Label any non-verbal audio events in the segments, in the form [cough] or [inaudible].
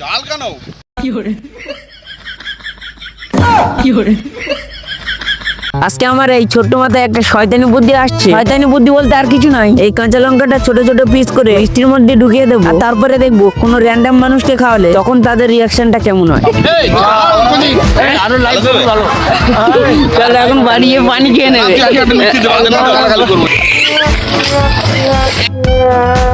জাল কেন? আজকে আমার এই ছোট্ট মাথায় একটা শয়তানি বুদ্ধি আসছে। শয়তানি বুদ্ধি বলতে আর কিছু নাই। এই কাঁচা লঙ্কাটা ছোট ছোট পিস করে মিষ্টির মধ্যে ঢুকিয়ে দেবো। আর তারপরে দেখব কোনো র্যান্ডাম মানুষকে খাওয়ালে তখন তাদের রিয়াকশনটা কেমন হয়। এই আরও লাইভ ভালো। চলো এখন বাড়িয়ে পানি খেয়ে নেবে। আজকে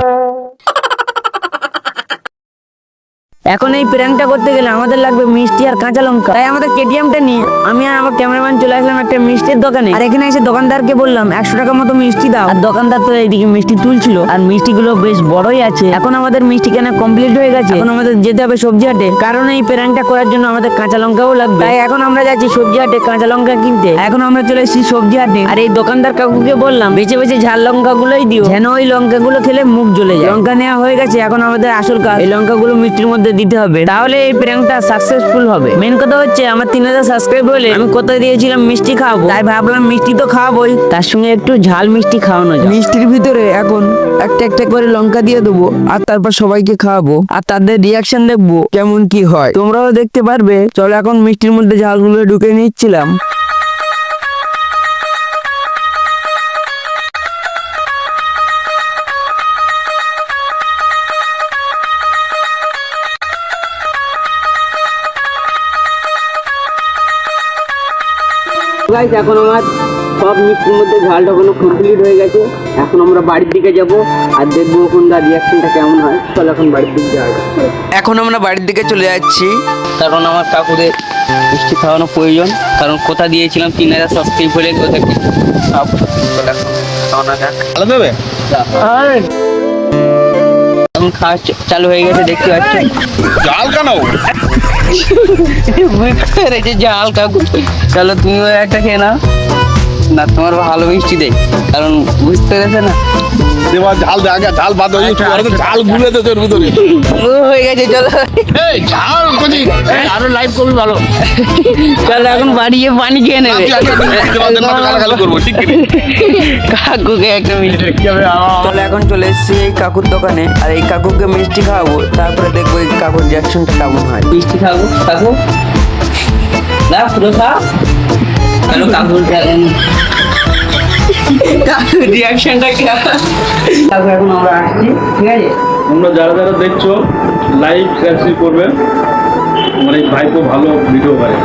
এখন এই প্র্যাঙ্কটা করতে গেলে আমাদের লাগবে মিষ্টি আর কাঁচা লঙ্কা। তাই আমাদের কেটিএমটা নিয়ে আমি আর আমার ক্যামেরাম্যান চলে আসলাম একটা মিষ্টির দোকানে। আর এখানে এসে দোকানদারকে বললাম, একশো টাকা মতো মিষ্টি দাও। আর দোকানদার তো এইদিকে মিষ্টি তুলছিল। আর মিষ্টিগুলো বেশ বড়ই আছে। এখন আমাদের মিষ্টি কেনা কমপ্লিট হয়ে গেছে। এখন আমাদের যেতে হবে সবজি হাটে। কারণ এই প্র্যাঙ্কটা করার জন্য আমাদের কাঁচা লঙ্কাও লাগবে। তাই এখন আমরা যাচ্ছি সবজি হাটে কাঁচা লঙ্কা কিনতে। এখন আমরা চলে এসেছি সবজি হাটে। আর এই দোকানদার কাকুকে বললাম, বেছে বেছে ঝাল লঙ্কা গুলোই দিও। যেন ওই লঙ্কা গুলো খেলে মুখ জ্বলে যায়। লঙ্কা নেওয়া হয়ে গেছে। এখন আমাদের আসল কাজ, এই লঙ্কা গুলো মিষ্টির মধ্যে দিতে হবে। তাহলে এই প্র্যাঙ্কটা সাকসেসফুল হবে। মেন কথা হচ্ছে, আমার তিন হাজার সাবস্ক্রাইব হলে আমি কোথায় দিয়েছিলাম মিষ্টি খাওয়াবো? তাই ভাবলাম মিষ্টি তো খাওয়াবোই। তার সঙ্গে একটু ঝাল মিষ্টি খাওয়ানো যায় মিষ্টির ভিতরে এখন একটা একটা করে লঙ্কা দিয়ে দেবো, আর তারপর সবাইকে খাওয়াবো, আর তাদের রিয়াকশন দেখব কেমন কি হয়। তোমরাও দেখতে পারবে। চলো এখন মিষ্টির মধ্যে ঝালগুলো ঢুকে নিচ্ছিলাম। গাইস এখন আমার সব মিষ্টির মধ্যে ঝালটা ঢোকানো কমপ্লিট হয়ে গেছে এখন আমরা বাড়ির দিকে যাব আর দেখব ওখানকার রিয়াকশনটা কেমন হয় চল এখন বাড়ির দিকে যাওয়া এখন আমরা বাড়ির দিকে চলে যাচ্ছি কারণ আমার কাকুদের মিষ্টি খাওয়ানো প্রয়োজন কারণ কোথা দিয়েছিলাম তিন হাজার সাবস্ক্রাইব হলে ওদেরকে খাওয়ানো যাক। ভালো দেবে এখন খাওয়া চালু হয়ে গেছে দেখতে পাচ্ছি জাল কেন? [laughs] বুঝতে পেরেছি ঝাল কাকু চলো তুমিও একটা খেয়ে নাও। না তোমার ভালো মিষ্টি দেয় কারণ বুঝতে পেরেছে না? দেবা ঝাল দে আগে ঝাল বাদ হয়ে যাচ্ছে তো ঝাল গুলে দে তোর ভিতরে। ও হয়ে গেছে চলো। এই ঝাল কোনি আরও লাইভ করবি ভালো। চলো এখন বাড়িয়ে পানি খেয়ে নেবে। কাকুকে একটা মিষ্টি চলো এখন চলে এসেছি এই কাকুর দোকানে আর এই কাকুকে মিষ্টি খাওয়াবো তারপরে দেখব এই কাকুর রিয়াকশনটা কেমন হয়। মিষ্টি খাব কাকু? না পুরো খাও চলো কাকুর কাকুর রিয়াকশনটা কেমন কাকু এখন আমরা আসছি ঠিক আছে তোমরা যারা যারা দেখছ লাইভ শেয়ার করবে। আমার এই ভাইপো ভালো ভিডিও করে।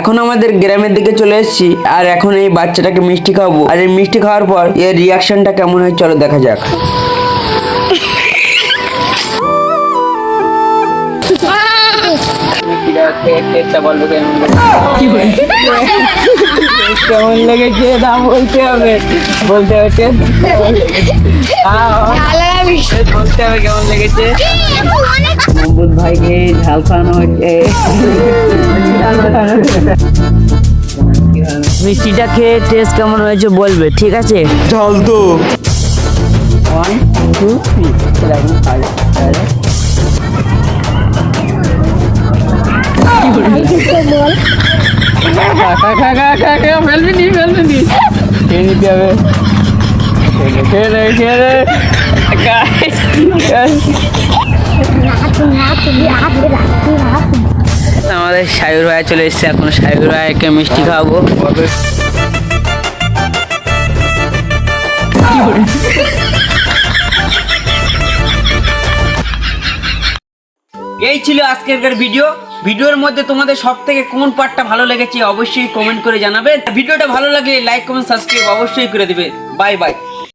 এখন আমাদের গ্রামের দিকে চলে এসেছি আর এখন এই বাচ্চাটাকে মিষ্টি খাওয়াবো। আর এই মিষ্টি খাওয়ার পর এর রিয়াকশনটা কেমন হয় চলো দেখা যাক। কেমন লেগেছে দাম বলতে হবে বলতে হবে বলতে হবে কেমন লেগেছে মহম্মদ ভাইকে ঝাল খাওয়ানো হচ্ছে মিষ্টিটা খেয়ে টেস্ট কেমন হয়েছে বলবে ঠিক আছে? ঝাল তো। ওয়ান টু থ্রি খা, ফেলবি নি, ফেলবি নি। খেয়ে নিতে হবে। খেয়ে নে, খেয়ে নে। আমাদের সায়ুর ভাই চলে এসছে এখন সায়ুর ভাইকে মিষ্টি খাওয়াবো এই ছিল আজকের ভিডিও ভিডিওর মধ্যে তোমাদের সব থেকে কোন পার্টটা ভালো লেগেছে অবশ্যই কমেন্ট করে জানাবে। ভিডিওটা ভালো লাগলে লাইক কমেন্ট সাবস্ক্রাইব অবশ্যই করে দিবে। Bye bye